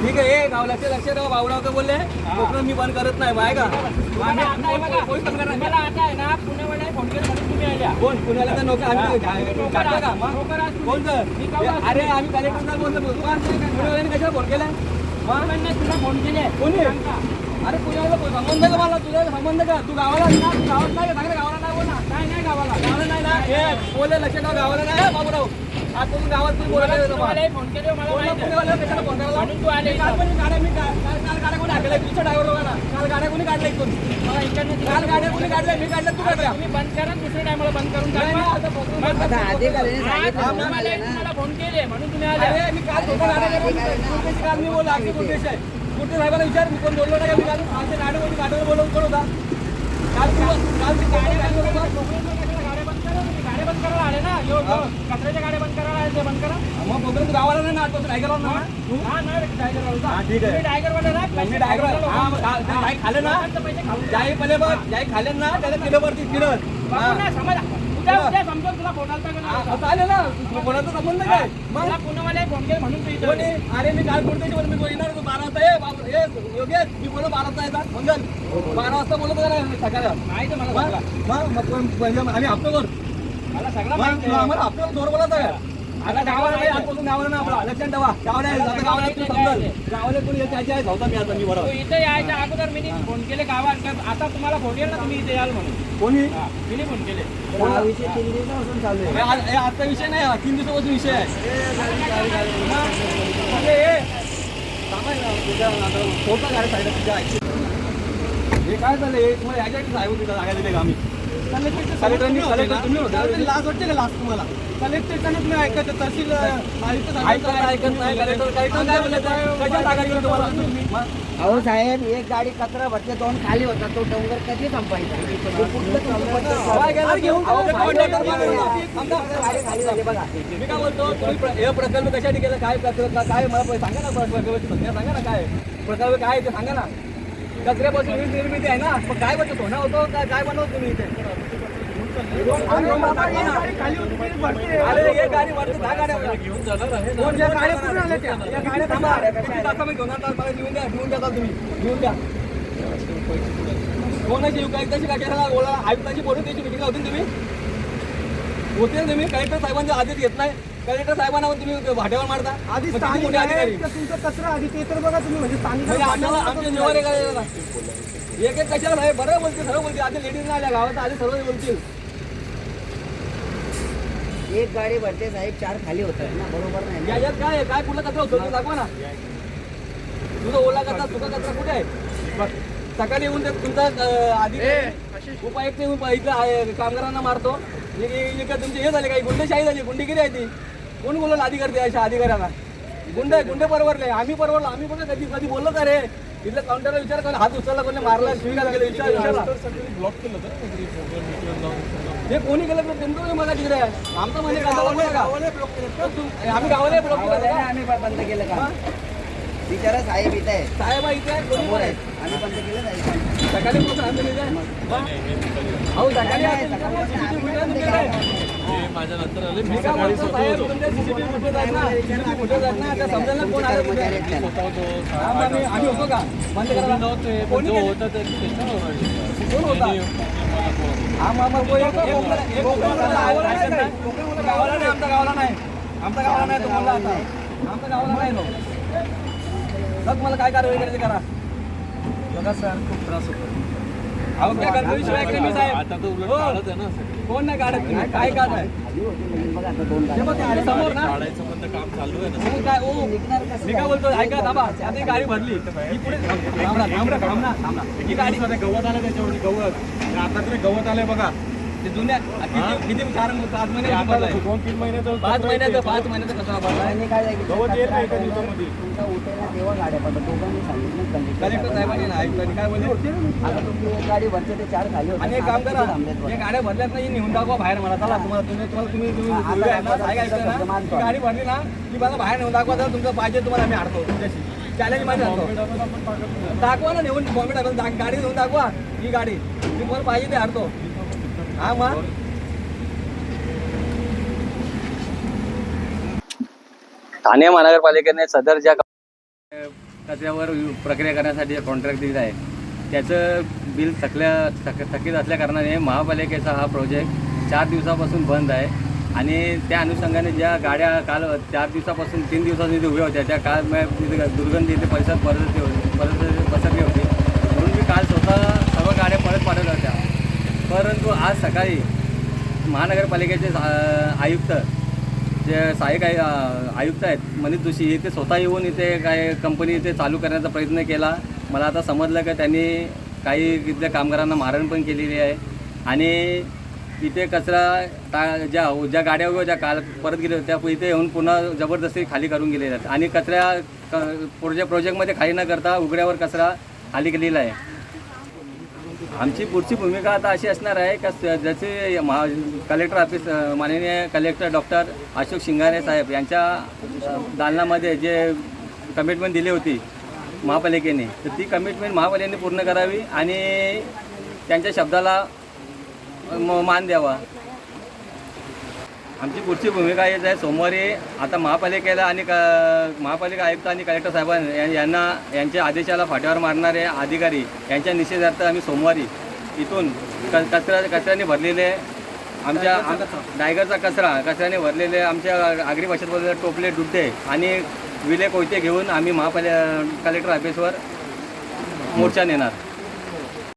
ठीक आहे हे गाव लक्ष ठेवा भाऊराव का बोलले कोकण मी बंद करत नाही माय का? तुम्हाला आता आहे बघा. कोणी बंद करणार नाही. तुम्हाला आता आहे ना पुण्यावाले फोन केले म्हणून तुम्ही आल्या. कोण? पुण्याला तर नोकर आम्ही. कोण तर? अरे आम्ही कलेक्टरला बोलतो कशाला फोन केला? तुला फोन केले. कोणी? अरे पुण्याला संबंध का मला? तुझा संबंध का? तू गावाला ना तू गावात नाही का? सांग ना, गावाला नाही बोल ना नाही नाही गावाला. गावाला नाही ना. हे बोलले लक्ष ठेवा. गावाला नाही बाबूराव. आज तुम्ही गावात तुम्ही. पुण्यावाले फोन केले मला. पुण्यावाल्याला कशाला फोन करायला? म्हणून तू आले काल पण गाड्या मी काल गाड्या कोणी हाकल्या? तुमच्या driver लोकांना. काल गाड्या कोणी काढल्या इथून? मला इकडनं काल गाड्या कोणी काढल्या? मी काढल्या, तू काढल्या. तुम्ही बंद करा दुसऱ्या टायमाला बंद करून तुम्हाला. फोन केले म्हणून तुम्ही आले अरे मी काल काल मी बोललो अगदी कुठेच आहे. कुठे साहेबांना विचार मी कोण बोललो नाही काल आमच्या गाड्या कोणी गाड्यावर बोलवून कोण होता? काल तू- काल ती गाडी गाडीवर. गाड्या बंद करा गाड्या बंद करायला आले ना कचऱ्याच्या गाड्या बंद करायला आले ते बंद करा. मग बघून गावाला नाही ना नाही गेलो ना. हा नाही टायगर वाला हा, ठीक आहे. तुम्ही टायगर वाला ना हा ते जाई खाल्लं ना. लोकांचं पैसे खाऊ जाई पहिले बघ जाई खाल्लं ना त्याला किलो वरती किरत बघू ना समज. उद्या उद्या समजा तुला फोन आलता का नाही? आता आले ना. कोणाचा संबंध काय? मग? मला पुण्यावाले फोन केले म्हणून तू इथं कोणी? आली. अरे मी काल कोणत्याची बोल मी येणार होतो बारा वाजता. ये ये योगेश मी बोललो बारा वाजता येतात. मंगल. बारा वाजता बोलत होता ना सकाळी. माहिती आहे मला मग म्हणजे आम्ही हप्त्यावर मला सगळं मग माहिती आहे. आम्हाला जोर बोलत आहे. आता गावाला नाही आजपासून गावाला ना आपला. लक्षात ठेवा. गावाला आहे, आता गावाला तुम्ही समजाल? गावाला कोणी येत त्याची आहे धावता मी आता मी तू बरोबर इथे यायच्या अगोदर मी फोन केले गावात आता तुम्हाला फोन येईल ना तुम्ही इथे याल म्हणून. कोणी? मी नाही फोन केले. हा. विषय तीन दिवसापासून चालू आहे. हे आज- हे आजचा विषय नाही हा तीन दिवसापासून विषय आहे. हे, ना, तुझ्या आता फोडता गाडी साईडला तुझ्या आईची. हे काय झालं? हे तुम्हाला याच्यासाठी साहेब तिथं जागा दिले का आम्ही? कलेक्टरनी कलेक्टर तुम्ही होते ना? लाज वाटते का लाज तुम्हाला? कलेक्टरचं तुम्ही ऐकायचं तहसील आयुक्त ऐकत नाही ऐकत नाही कलेक्टर काय कशा तुम्हाला? अहो साहेब एक गाडी कचरा भरते दोन खाली होता तो डोंगर कधी संपायचा? काय मी बोलतो? तुम्ही हे प्रकल्प कशासाठी केलं? काय प्रकल्प काय मला सांगा ना प्रकल्पाची संख्या सांगा ना काय प्रकल्प काय आहे ते सांगा ना. कचऱ्यापासून वीज निर्मिती आहे ना? मग काय बनतो होणार होतो? काय काय बनवतो तुम्ही इथे? अरे एक गाडी वरती दहा गाड्या घेऊन जाणार या गाड्या पूर्ण आल्या त्या. गाड्या थांबा. किती तासामध्ये घेऊन मला द्या. घेऊन द्या तुम्ही. घेऊन द्या कोणाची आयुक्ताची काय केला बोला आयुक्ताची बोलून त्याची मिटिंग होती ना तुम्ही? होते ना तुम्ही? कलेक्टर साहेबांच्या आदेश घेत नाही. कलेक्टर साहेबांना पण तुम्ही भाट्यावर मारता? आधी मग किती स्थानिक मोठे अधिकारी? आहे, तर तुमचा कचरा आधी ते तर बघा तुम्ही म्हणजे स्थानिक म्हणजे आम्हाला एक. एक एक कशाला आहे बरं बोलते सर्व बोलते आधी लेडीज नाही आल्या गावात आधी सर्व बोलतील. एक गाडी भरते साहेब चार खाली होतात ना बरोबर नाही ना? याच्यात काय आहे? काय कुठला कचरा होतो? ते दाखवा ना. तुझा ओला कचरा सुका कचरा कुठे आहे? सकाळी येऊन ते तुमचा अं, आधी उपायुक्त येऊन इथं आहे, कामगारांना मारतो. हे- हे हे काय तुमचे हे झाले काही गुंडशाही झाली गुंडगिरी आहे ती. कोण बोललं अधिकारी अशा अधिकाऱ्यांना? गुंड गुंड परवरले आम्ही परवरलो आम्ही पण कधी कधी बोललो का रे? इथलं काउंटरला विचार कर. हात उचलला कोणी मारला शिविका लागले विचार विचारला. हे कोणी केलं? तर तुमचं मला तिकडे. आमचं म्हणजे आम्ही गावाला ब्लॉक केलं? आम्ही बंद केलं का? बिचारा साहेब इथे आहे. साहेब आहे इथे? कोणी समोर पण आहे आहे? आम्ही बंद केलं साहेब सकाळी पोहोचून आम्ही आहे. अहो सकाळी नाही, आहे, सकाळी तुमच्याकडे आम्ही CCTV बंद फुटेज केलं. आहे. मी काय म्हणतो, साहेब, तुमच्या CCTV फुटेज आहेत ना, CCTV फुटेज आहेत ना, त्या समजायला कोण आलं. हा, मग आम्ही आम्ही होतो का बंद करायला कोणी केलं? कोण होता हा मग मग कोण- एक कोकणाला- एक कोकणाला गावाला नाही काय? गावाला नाही आमच्या गावाला नाही आमच्या गावाला नाही तो बोलला आता आमच्या गावाला नाही तो सर तुम्हाला काय कारवाई करायची करा बघा सर खूप त्रास होतो कमी हो. कोण नाही काढत? तुम्ही काय आहे ते आहे समोर ना. मग काय ओ निघणार कसं? मी काय बोलतो ऐका थांबा. आता ही गाडी भरली. ही पुढे ही गाडी गवत आलं त्याच्यावरती गवत. आता तरी गवत आलंय बघा. ते जुन्या किती किती महिने भरलाय. दोन तीन महिन्याचं पाच महिन्याचं पाच महिन्याचं कचरा भरलाय त्यांनी काय सांगितलं? गवत येत नाही कचरा एका आहे. ना, दिवसामध्ये. तुमचा उठेला तेव्हा गाड्या पडतात. दोघांनी सांगितलं कलेक्टर कलेक्टर साहेबांनी. ना आयुक्तांनी काय बोलले? आता तुमची एक गाडी भरते ते चार खाली आणि एक आता काम किती करा थांबलेत बघा. हे गाड्या भरल्यात नाही नेऊन टाकवा बाहेर मला. चला तुम्हाला तुम्ही तुम्हाला तुम्ही तुम्ही आता बोलूया ना, आता काय ऐकलं ना? शब्द मानतो. ही गाडी भरली ना की मला बाहेर नेऊन दाखवा जर तुमचं पाहिजे तुम्हाला आम्ही हाडतो तुमच्याशी. चॅलेंज माझी हाडतो दाखवा ना नेऊन बॉम्बे टाकून दा- गाडी नेऊन दाखवा ही गाडी. मी तुम्हाला पाहिजे ते हाडतो. हा मग ठाणे महानगरपालिकेने सदर ज्या कचऱ्यावर प्रक्रिया करण्यासाठी कॉन्ट्रॅक्ट दिला आहे. त्याचं बिल थकल्या थक थकीत असल्या कारणाने महापालिकेचा हा प्रोजेक्ट चार दिवसापासून बंद आहे. आणि त्या अनुषंगाने ज्या गाड्या काल चार दिवसापासून तीन दिवसांनी तिथे उभ्या होत्या त्या काल म- तिथे दुर्गंधी इथे परिसरात पसरली होती परत पसरली होती. म्हणून मी काल स्वतः सर्व गाड्या परत पाठवल्या होत्या परंतु आज सकाळी महानगरपालिकेचे आयुक्त जे सहाय्यक आय- आयुक्त आहेत मनीष जोशी इथे स्वतः येऊन इथे काय कंपनी इथे चालू करण्याचा प्रयत्न केला. मला आता समजलं का त्यांनी काही इथल्या कामगारांना मारण पण केलेली आहे. आणि इथे कचरा टा ज्या ज्या गाड्या वगैरे ज्या काल परत गेल्या होत्या त्या इथे येऊन पुन्हा जबरदस्ती खाली करून गेलेल्या आहेत. आणि कचऱ्या क प्रोजेक्ट प्रोजेक्टमध्ये खाली न करता उघड्यावर कचरा खाली केलेला आहे. आमची पुढची भूमिका आता अशी असणार आहे का स- जसे महा कलेक्टर ऑफिस माननीय कलेक्टर डॉक्टर अशोक शिंगारे साहेब यांच्या दालनामध्ये जे कमिटमेंट दिली होती महापालिकेने तर ती कमिटमेंट महापालिकेने पूर्ण करावी आणि त्यांच्या शब्दाला म- मान द्यावा. आमची पुढची भूमिका हेच आहे. सोमवारी आता महापालिकेला आणि क महापालिका आयुक्त आणि कलेक्टर साहेबांना या- यांना यांच्या आदेशाला फाट्यावर मारणारे अधिकारी यांच्या निषेधार्थ आम्ही सोमवारी इथून क कचरा कचऱ्याने भरलेले आमच्या आम- डायगरचा कचरा कचऱ्याने भरलेले आमच्या आगरी भाषेत बोललेले टोपले डुड्डे आणि विले कोयते घेऊन आम्ही महापालिका कलेक्टर ऑफिसवर मोर्चा नेणार.